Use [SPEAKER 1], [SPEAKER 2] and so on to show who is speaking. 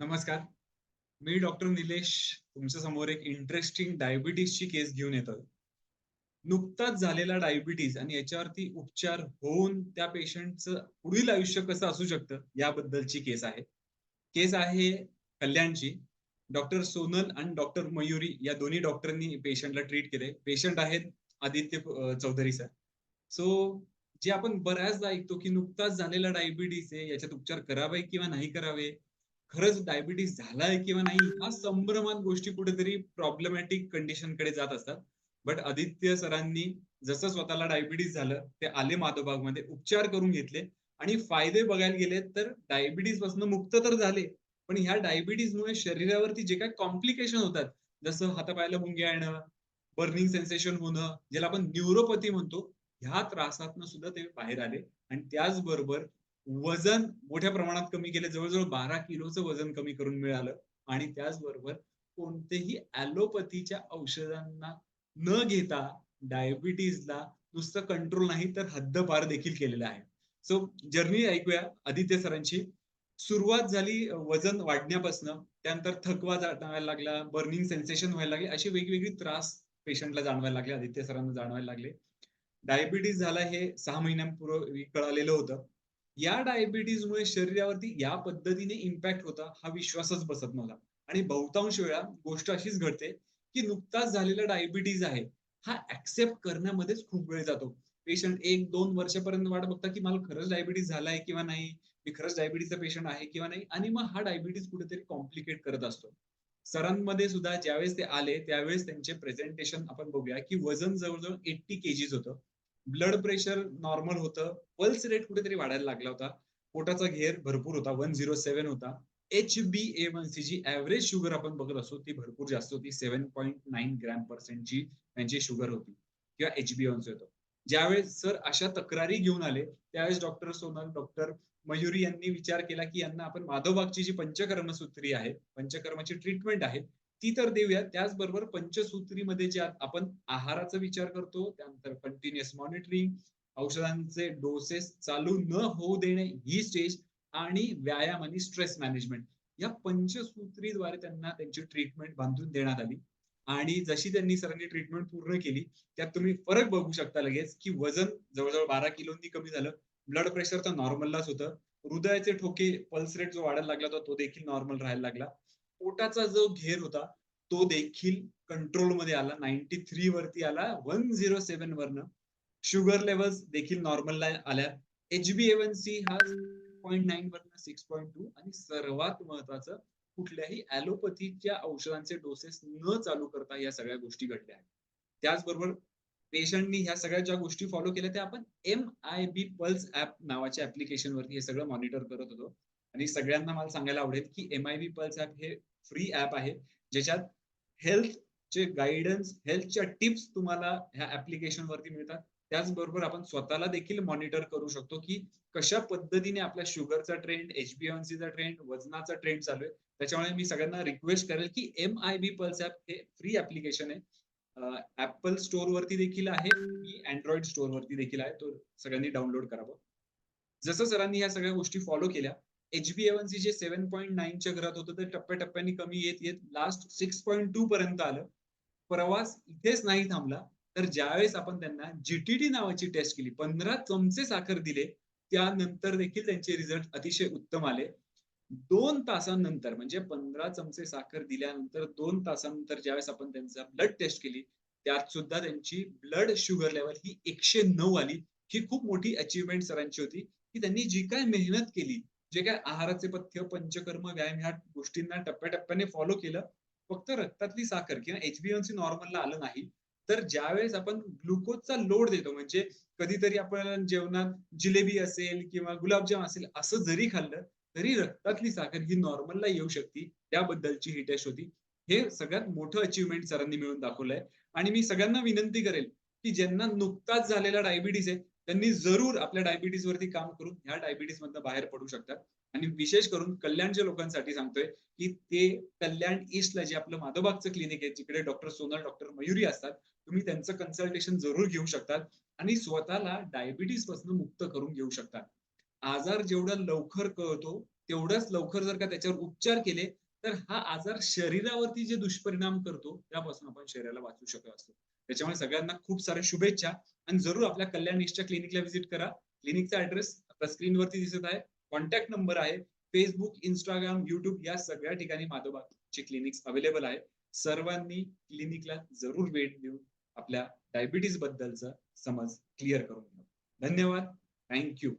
[SPEAKER 1] नमस्कार. मी डॉक्टर निलेश तुमच्यासमोर एक इंटरेस्टिंग डायबिटीजची केस घेऊन येतो नुकताच झालेला डायबिटीज आणि याच्यावरती उपचार होऊन त्या पेशंटचं पुढील आयुष्य कसं असू शकतं याबद्दलची केस आहे. केस आहे कल्याणची. डॉक्टर सोनल आणि डॉक्टर मयुरी या दोन्ही डॉक्टरांनी पेशंटला ट्रीट केले पेशंट आहेत आदित्य चौधरी सर. सो जे आपण बऱ्याचदा ऐकतो, की नुकताच झालेला डायबिटीज आहे, याच्यात उपचार करावे किंवा नाही करावे? खरंच डायबिटीज झालाय किंवा नाही? हा संभ्रमात गोष्टी कुठेतरी प्रॉब्लेमॅटिक कंडिशनकडे जात असतात. बट आदित्य सरांनी जसं स्वतःला डायबिटीज झालं, ते आले माधवबागमध्ये, उपचार करून घेतले आणि फायदे बघायला गेले तर डायबिटीजपासून मुक्त तर झाले. पण ह्या डायबिटीजमुळे शरीरावरती जे काही कॉम्प्लिकेशन होतात, जसं हातापायाला मुंग्या येणं, बर्निंग सेन्सेशन होणं, ज्याला आपण न्यूरोपॅथी म्हणतो, ह्या त्रासातनं सुद्धा ते बाहेर आले आणि त्याचबरोबर वजन मोठ्या प्रमाणात कमी केले. जवळजवळ बारा किलोचं वजन कमी करून मिळालं आणि त्याचबरोबर कोणतेही ॲलोपॅथीच्या औषधांना न घेता डायबिटीजला नुसतं कंट्रोल नाही तर हद्दपार देखील केलेलं आहे. सो जर्नी ऐकूया आदित्य सरांची. सुरुवात झाली वजन वाढण्यापासून त्यानंतर थकवा जाणवायला लागला, बर्निंग सेन्सेशन व्हायला लागले, अशी वेगवेगळी त्रास पेशंटला जाणवायला लागले, आदित्य सरांना जाणवायला लागले. डायबिटीज झाला हे सहा महिन्यांपूर्वी कळालेलं होतं. या डायबिटीजमुळे शरीरावरती या पद्धतीने इम्पॅक्ट होता, हा विश्वासच बसत नव्हता आणि बहुतांश वेळा गोष्ट अशीच घडते, की नुकताच झालेला डायबिटीज आहे, हा ऍक्सेप्ट करण्यामध्येच खूप वेळ जातो. पेशंट 1-2 वर्षापर्यंत वाट बघता की मला खरंच डायबिटीज झालाय किंवा नाही? मी खरंच डायबिटीजचा पेशंट आहे किंवा नाही? आणि मग हा डायबिटीज कुठेतरी कॉम्प्लिकेट करत असतो. सरांमध्ये सुद्धा ज्यावेळेस ते आले, त्यावेळेस त्यांचे प्रेझेंटेशन आपण बघूया, की वजन जवळ-जवळ 80 केजीज होतं. ब्लड प्रेशर नॉर्मल होतं. पल्स रेट कुठेतरी वाढायला लागला होता. पोटाचा घेर भरपूर होता. 107 होता. HbA1c जी ऍव्हरेज शुगर आपण बघत असतो, ती भरपूर जास्त होती. 7.9 ग्रॅम पर्सेंटची त्यांची शुगर होती किंवा HbA1c होतं. ज्यावेळेस सर अशा तक्रारी घेऊन आले, त्यावेळेस डॉक्टर सोनल, डॉक्टर मयुरी यांनी विचार केला, की यांना आपण माधवबागची जी पंचकर्मसूत्री आहे, पंचकर्माची ट्रीटमेंट आहे, ती तर देऊया. त्याचबरोबर पंचसूत्रीमध्ये जे आपण आहाराचा विचार करतो, त्यानंतर कंटिन्युअस मॉनिटरिंग, औषधांचे डोसेस चालू न होऊ देणे ही स्टेज आणि व्यायाम आणि स्ट्रेस मॅनेजमेंट या पंचसूत्रीद्वारे त्यांना त्यांची ट्रीटमेंट बांधून देण्यात आली आणि जशी त्यांनी सरांनी ट्रीटमेंट पूर्ण केली, त्यात तुम्ही फरक बघू शकता लगेच, की वजन जवळजवळ बारा किलोनी कमी झालं. ब्लड प्रेशर तर नॉर्मललाच होतं. हृदयाचे ठोके, पल्स रेट जो वाढायला लागला होता, तो देखील नॉर्मल राहायला लागला. पोटाचा जो घेर होता, तो देखील कंट्रोलमध्ये आला. 93 वरती आला 107 वरनं. शुगर लेवल्स देखील नॉर्मलला आल्या. HbA1c हा 0.9 वरनं 6.2 आणि सर्वात महत्वाचं कुठल्याही ॲलोपॅथीच्या औषधांचे डोसेस न चालू करता या सगळ्या गोष्टी घडल्या आहेत. त्याचबरोबर पेशंटनी ह्या सगळ्या ज्या गोष्टी फॉलो केल्या, त्या आपण एम-आय-बी पल्स ऍप नावाच्या ऍप्लिकेशनवरती हे सगळं मॉनिटर करत होतो आणि सगळ्यांना मला सांगायला आवडेल, की एम-आय-बी पल्स ऍप हे फ्री ऍप आहे, ज्याच्यात हेल्थचे गाईडन्स, हेल्थच्या टिप्स तुम्हाला ह्या ऍप्लिकेशन वरती मिळतात. त्याचबरोबर आपण स्वतःला देखील मॉनिटर करू शकतो, की कशा पद्धतीने आपल्या शुगरचा ट्रेंड, एचबीएनसीचा ट्रेंड, वजनाचा ट्रेंड चालू आहे. त्याच्यामुळे मी सगळ्यांना रिक्वेस्ट करेल, की एम-आय-बी पल्स ऍप हे फ्री ऍप्लिकेशन आहे. ऍपल स्टोर वरती देखील आहे अँड्रॉइड स्टोर वर देखील आहे. तो सगळ्यांनी डाउनलोड करावं. जसं सरांनी ह्या सगळ्या गोष्टी फॉलो केल्या, HbA1c जे 7.9 च्या घरात होतं, ते टप्प्याटप्प्याने कमी येत-येत लास्ट 6.2 पर्यंत आलं. प्रवास इथेच नाही थांबला, तर ज्यावेळेस आपण त्यांना जीटी नावाची टेस्ट केली, 15 चमचे साखर दिले, त्यानंतर देखील त्यांचे रिझल्ट अतिशय उत्तम आले. दोन तासांनंतर म्हणजे 15 चमचे साखर दिल्यानंतर दोन तासानंतर ज्यावेळेस आपण त्यांचा ब्लड टेस्ट केली, त्यात सुद्धा त्यांची ब्लड शुगर लेवल ही 109 आली. ही खूप मोठी अचीवमेंट सरांची होती, की त्यांनी जी काय मेहनत केली, जे काय आहाराचे पथ्य, पंचकर्म, व्यायाम ह्या गोष्टींना टप्प्याटप्प्याने फॉलो केलं. फक्त रक्तातली साखर किंवा HbA1c नॉर्मलला आलं नाही. तर ज्यावेळेस आपण ग्लुकोजचा लोड देतो, म्हणजे कधीतरी आपण जेवणात जिलेबी असेल किंवा गुलाबजाम असेल, असं जरी खाल्लं, तरी रक्तातली साखर ही नॉर्मलला येऊ शकते. त्याबद्दलची ही टेस्ट होती. हे सगळ्यात मोठं अचीवमेंट सरांनी मिळून दाखवलंय आणि मी सगळ्यांना विनंती करेल, की ज्यांना नुकताच झालेला डायबिटीज आहे, त्यांनी जरूर आपल्या डायबिटीजवरती काम करून ह्या डायबिटीजमधनं बाहेर पडू शकतात आणि विशेष करून कल्याणच्या लोकांसाठी सांगतोय, की ते कल्याण ईस्टला जे आपलं माधवबागचं क्लिनिक आहे, जिकडे डॉक्टर सोनल, डॉक्टर मयुरी असतात. तुम्ही त्यांचं कन्सल्टेशन जरूर घेऊ शकतात आणि स्वतःला डायबिटीजपासून मुक्त करून घेऊ शकतात. आजार जेवढा लवकर कळतो, तेवढंच लवकर जर का त्याच्यावर उपचार केले तर हा आजार शरीरावरती जे दुष्परिणाम करतो त्यापासून आपण शरीराला वाचू शकत असतो त्याच्यामुळे सगळ्यांना खूप साऱ्या शुभेच्छा. आणि जरूर आपल्या कल्याण निष्ठा क्लिनिकला व्हिजिट करा. क्लिनिकचा ऍड्रेस आपल्या स्क्रीनवरती दिसत आहे. कॉन्टॅक्ट नंबर आहे. फेसबुक इंस्टाग्राम युट्यूब या सगळ्या ठिकाणी माधोबाचे क्लिनिक्स अवेलेबल आहे. सर्वांनी क्लिनिकला जरूर भेट देऊन आपल्या डायबिटीज बद्दलचा समज क्लिअर करून घ्या. धन्यवाद. थँक्यू